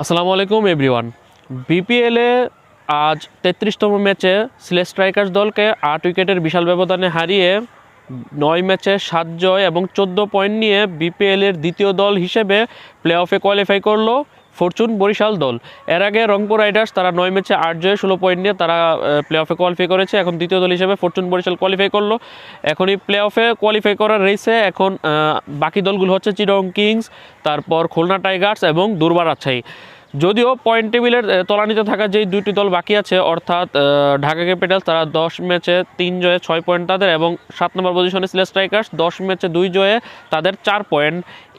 আসসালামু আলাইকুম, এভরিওয়ান। বিপিএলে আজ তেত্রিশতম ম্যাচে সিলেট স্ট্রাইকার্স দলকে আট উইকেটের বিশাল ব্যবধানে হারিয়ে নয় ম্যাচে সাত জয় এবং চোদ্দ পয়েন্ট নিয়ে বিপিএলের দ্বিতীয় দল হিসেবে প্লে অফে কোয়ালিফাই করল। ফরচুন বরিশাল দল। এর আগে রংপুর রাইডার্স তারা নয় ম্যাচে আট জয় ষোলো পয়েন্ট নিয়ে তারা প্লে অফে কোয়ালিফাই করেছে। এখন দ্বিতীয় দল হিসেবে ফরচুন বরিশাল কোয়ালিফাই করল। এখনই প্লে অফে কোয়ালিফাই করার রেসে এখন বাকি দলগুলো হচ্ছে চিরং কিংস তারপর খুলনা টাইগার্স এবং দুর্বার রাজশাহী। যদিও পয়েন্ট টেবিলের তলানিতে থাকা যেই দুইটি দল বাকি আছে, অর্থাৎ ঢাকা ক্যাপিটালস, তারা দশ ম্যাচে তিন জয়ে ছয় পয়েন্ট তাদের এবং সাত নম্বর পজিশনে সিলেট স্ট্রাইকার্স, দশ ম্যাচে দুই জয়ে তাদের চার পয়েন্ট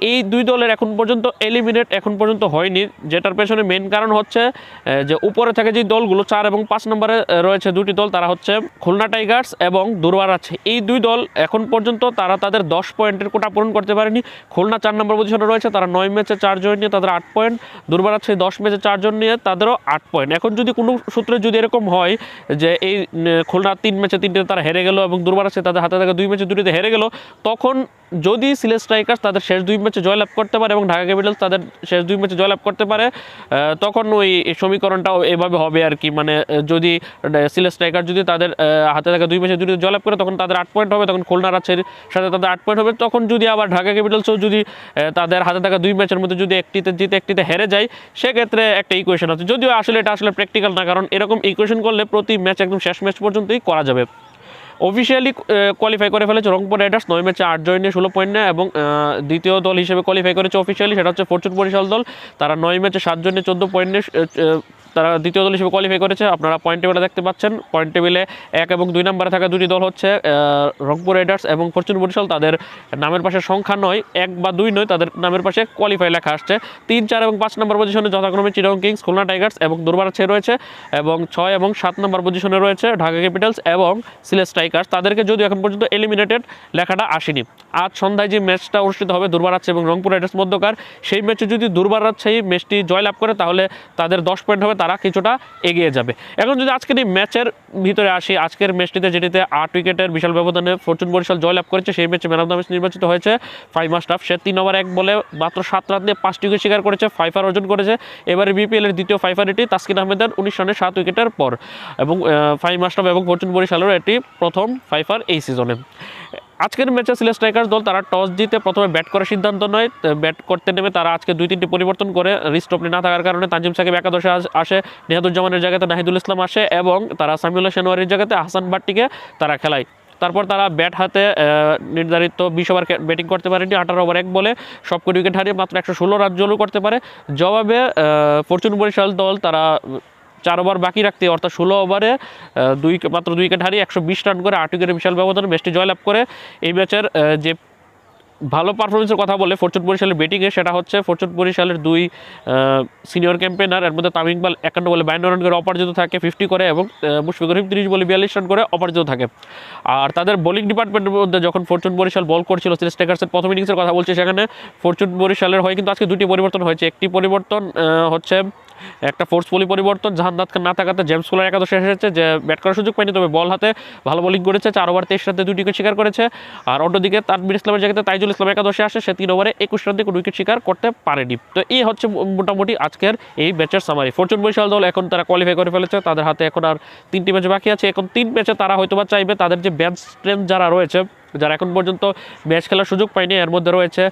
এই দুই দলের এখন পর্যন্ত এলিমিনেট এখন পর্যন্ত হয়নি, যেটার পেছনে মেন কারণ হচ্ছে যে উপরে থাকে যে দলগুলো, চার এবং পাঁচ নম্বরে রয়েছে দুটি দল, তারা হচ্ছে খুলনা টাইগার্স এবং দুর্বার আছে। এই দুই দল এখন পর্যন্ত তারা তাদের দশ পয়েন্টের কোটা পূরণ করতে পারেনি। খুলনা চার নম্বর পজিশনে রয়েছে, তারা নয় ম্যাচে চার জয় নিয়ে তাদের আট পয়েন্ট দুর্বার আছে দশ ম্যাচে চারজন নিয়ে তাদেরও আট পয়েন্ট এখন যদি কোনো সূত্রে যদি এরকম হয় যে এই খুলনা তিন ম্যাচে তিনটে তারা হেরে গেল এবং দুর্বার আছে তাদের হাতে থাকা দুই ম্যাচে দুটিতে হেরে গেল, তখন যদি সিলেট স্ট্রাইকার্স তাদের শেষ দুই ম্যাচে জয়লাভ করতে পারে এবং ঢাকা ক্যাপিটালস তাদের শেষ দুই ম্যাচে জয়লাভ করতে পারে তখন ওই সমীকরণটাও এভাবে হবে আর কি। মানে যদি সিলেট স্ট্রাইকার যদি তাদের হাতে থাকা দুই ম্যাচে দুটিতে জয়লাভ করে, তখন তাদের আট পয়েন্ট হবে, তখন খুলনা রাজশাহীর সাথে তাদের আট পয়েন্ট হবে। তখন যদি আবার ঢাকা ক্যাপিটালসও যদি তাদের হাতে থাকা দুই ম্যাচের মধ্যে যদি একটিতে জিতে, একটিতে হেরে যায়, সেক্ষেত্রে একটা ইকুয়েশন আছে। যদিও আসলে এটা আসলে প্র্যাকটিক্যাল না, কারণ এরকম ইকুয়েশন করলে প্রতি ম্যাচ একদম শেষ ম্যাচ পর্যন্তই করা যাবে। অফিসিয়ালি কোয়ালিফাই করে ফেলেছে রংপুর রাইডার্স নয় ম্যাচে আট জয় নিয়ে ষোলো পয়েন্ট নেয় এবং দ্বিতীয় দল হিসেবে কোয়ালিফাই করেছে অফিসিয়ালি সেটা হচ্ছে ফরচুন বরিশাল দল। তারা নয় ম্যাচে সাত জয় নিয়ে চোদ্দ পয়েন্ট নিয়ে তারা দ্বিতীয় দল হিসেবে কোয়ালিফাই করেছে। আপনারা পয়েন্ট টেবিলে দেখতে পাচ্ছেন। পয়েন্ট টেবিলে এক এবং দুই নম্বরে থাকা দুটি দল হচ্ছে রংপুর রাইডার্স এবং ফরচুন বরিশাল। তাদের নামের পাশে সংখ্যা নয়, এক বা দুই নয়, তাদের নামের পাশে কোয়ালিফাই লেখা আসছে। তিন, চার এবং পাঁচ নম্বর পজিশনে যথাক্রমে চিরং কিংস খুলনা টাইগার্স এবং দুর্বার রয়েছে এবং ছয় এবং সাত নম্বর পজিশনে রয়েছে ঢাকা ক্যাপিটালস এবং সিলেট স্ট্রাইকার্স তাদেরকে যদিও এখন পর্যন্ত এলিমিনেটেড লেখাটা আসেনি। আজ সন্ধ্যায় যে ম্যাচটা অনুষ্ঠিত হবে দুর্বার রাজশাহী এবং রংপুর রাইডার্স মধ্যকার, সেই ম্যাচে যদি দুর্বার রাজশাহী ম্যাচটি জয়লাভ করে, তাহলে তাদের দশ পয়েন্ট হবে, তারা কিছুটা এগিয়ে যাবে। এখন যদি আজকের এই ম্যাচের ভিতরে আসি, আজকের ম্যাচটিতে যেটিতে আট উইকেটের বিশাল ব্যবধানে ফরচুন বরিশাল জয়লাভ করেছে, সেই ম্যাচে ম্যান অফ দ্য ম্যাচ নির্বাচিত হয়েছে ফাইভ মাস্টাফ সে তিন ওভার এক বলে মাত্র সাত রান দিয়ে পাঁচটি উইকেট শিকার করেছে, ফাইফার অর্জন করেছে। এবারে বিপিএল এর দ্বিতীয় ফাইফার এটি তাসকিন আহমেদের উনিশ রানের সাত উইকেটের পর। এবং ফাইভ মাস্টাফ এবং ফরচুন বরিশালের এটি প্রথম ফাইফার এই সিজনে। আজকের ম্যাচে সিলেট স্ট্রাইকার্স দল তারা টস জিতে প্রথমে ব্যাট করার সিদ্ধান্ত নয়। ব্যাট করতে নেমে তারা আজকে দুই তিনটি পরিবর্তন করে রিস্ট অপনি না থাকার কারণে তানজিম সাকিব একাদশে আস- নেহাদুজ্জামানের জায়গাতে নাহিদুল ইসলাম আসে এবং তারা সামিউল্লাহ সেনোয়ারির জায়গাতে হাসান ভাট্টিকে তারা খেলায়। তারপর তারা ব্যাট হাতে নির্ধারিত বিশ ওভার ব্যাটিং করতে পারেনি, আঠারো ওভার এক বলে সবকটি উইকেট হারিয়ে মাত্র একশো ষোলো রান জলু করতে পারে। জবাবে ফরচুন বরিশাল দল তারা চার ওভার বাকি রাখতে, অর্থাৎ ষোলো ওভারে দুই, মাত্র দুই উইকেট হারিয়ে একশো বিশ রান করে আট উইকেটের বিশাল ব্যবধানে ম্যাচটি জয়লাভ করে এই ম্যাচের যে ভালো পারফরমেন্সের কথা বলে ফরচুন বরিশালের ব্যাটিংয়ে সেটা হচ্ছে ফরচুন বরিশালের দুই সিনিয়র ক্যাম্পেনার এর মধ্যে তামিম ইকবাল একান্ন বলে বায়ান্ন রান করে অপরাজিত থাকে ফিফটি করে এবং আহ, মুশফিকুর রহিম তিরিশ বলে বিয়াল্লিশ রান করে অপরাজিত থাকে। আর তাদের বোলিং ডিপার্টমেন্টের মধ্যে যখন ফরচুন বরিশাল বল করছিল সিলেট স্ট্রাইকার্সের প্রথম ইনিংসের কথা বলছে সেখানে ফরচুন বরিশালের হয়ে কিন্তু আজকে দুটি পরিবর্তন হয়েছে। একটি পরিবর্তন হচ্ছে একটা ফোর্সফুলি পরিবর্তন জাহান্নাত না থাকাতে জেমস কুলার একাদশে এসেছে যে ব্যাট করার সুযোগ পায়নি তবে বল হাতে ভালো বোলিং করেছে চার ওভার তেইশ রাতে দুটি উইকেট শিকার করেছে। আর অন্যদিকে তানবির ইসলামের জায়গাতে তাইজুল ইসলাম একাদশে আসে, সে তিন ওভারে একুশ রান থেকে উইকেট শিকার করতে পারেনি। তো এই হচ্ছে মোটামুটি আজকের এই ম্যাচের সামারি ফরচুন বরিশাল দল এখন তারা কোয়ালিফাই করে ফেলেছে, তাদের হাতে এখন আর তিনটি ম্যাচ বাকি আছে। এখন তিন ম্যাচে তারা হয়তো চাইবে তাদের যে ব্যান্ড স্ট্রেন্থ যারা রয়েছে যারা এখন পর্যন্ত ম্যাচ খেলার সুযোগ পায়নি, এর মধ্যে রয়েছে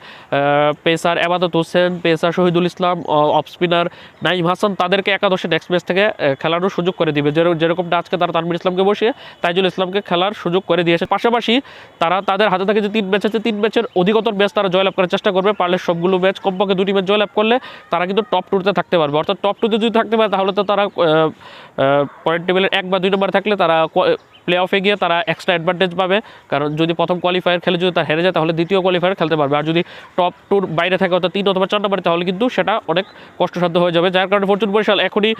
pacer Ebadot Hossain, pacer Shahidul Islam off spinner Naim Hasan, তাদেরকে একাদশে নেক্সট ম্যাচ থেকে খেলানোর সুযোগ করে দিবে। যেরকম আজকে তারা তানবির ইসলামকে বসিয়ে তাইজুল ইসলামকে খেলার সুযোগ করে দিয়েছে। পাশাপাশি তারা তাদের হাতে থাকে যে তিন ম্যাচ আছে, তিন ম্যাচের অধিকতর ম্যাচ তারা জয়লাভ করার চেষ্টা করবে। পারলে সবগুলো ম্যাচ কমপক্ষে দুটি ম্যাচ জয়লাভ করলে তারা কিন্তু টপ টুতে থাকতে পারবে। অর্থাৎ টপ টুতে যদি থাকতে পারে, তাহলে তো তারা পয়েন্ট টেবিলের এক বা দুই নম্বর থাকলে তারা প্লে অফে গিয়ে তারা এক্সট্রা অ্যাডভান্টেজ পাবে। কারণ যদি প্রথম কোয়ালিফায়ার খেলে যদি তারা হেরে যায়, তাহলে দ্বিতীয় কোয়ালিফায়ার খেলতে পারবে। আর যদি টপ টুর বাইরে থাকে অর্থাৎ তিন অথবা চার নম্বরে, তাহলে কিন্তু সেটা অনেক কষ্টসাধ্য হয়ে যাবে। যার কারণে ফরচুন বরিশাল এখনই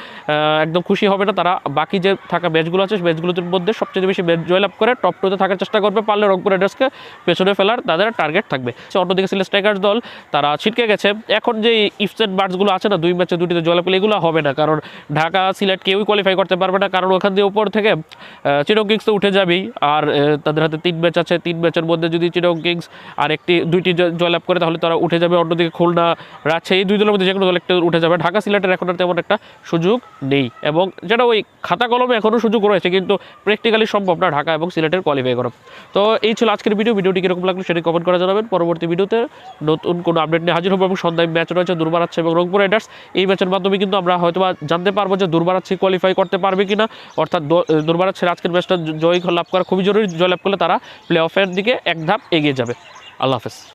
একদম খুশি হবে না। তারা বাকি যে থাকা ম্যাচগুলো আছে, সেই ম্যাচগুলোর মধ্যে সবচেয়ে বেশি ম্যাচ জয়লাভ করে টপ টুতে থাকার চেষ্টা করবে। পারলে রংপুর রাইডার্সকে পেছনে ফেলার তাদের টার্গেট থাকবে। সে অন্যদিকে সিলেট স্ট্রাইকার্স দল, তারা ছিটকে গেছে। এখন যে ইফস অ্যান্ড বার্ডসগুলো আছে না, দুই ম্যাচে দুটিতে জয়লাভ করলে এগুলো হবে না। কারণ ঢাকা, সিলেট কেউই কোয়ালিফাই করতে পারবে না। কারণ ওখান দিয়ে উপর থেকে চিরঙ্গি কিংস তো উঠে যাবেই। আর তাদের হাতে তিন ম্যাচ আছে। তিন ম্যাচের মধ্যে যদি চিটং কিংস আর একটি, দুইটি জয়লাভ করে, তাহলে তারা উঠে যাবে। অন্যদিকে খুলনা রাজশাহী, এই দুই দলের মধ্যে যে কোনো দল একটা উঠে যাবে। ঢাকা সিলেটের এখন আর তেমন একটা সুযোগ নেই। এবং যেটা ওই খাতা কলমে এখনও সুযোগ রয়েছে, কিন্তু প্র্যাকটিক্যালি সম্ভব না ঢাকা এবং সিলেটের কোয়ালিফাই করা। তো এই ছিল আজকের ভিডিও ভিডিওটি কীরকম লাগল সেটি কমেন্ট করা জানাবেন। পরবর্তী ভিডিওতে নতুন কোনো আপডেট নিয়ে হাজির হব এবং সন্ধ্যায় ম্যাচ রয়েছে দুর্বার আছে এবং রংপুর রাইডার্স। এই ম্যাচের মাধ্যমে কিন্তু আমরা হয়তো জানতে পারব যে দুর্বার আছে কোয়ালিফাই করতে পারবে কিনা। অর্থাৎ দুর্বার আছে আজকের ম্যাচটা জয় লাভ করা, খুবই জরুরি জয় লাভ করলে তারা প্লে অফের দিকে এক ধাপ এগিয়ে যাবে। আল্লাহ হাফেজ।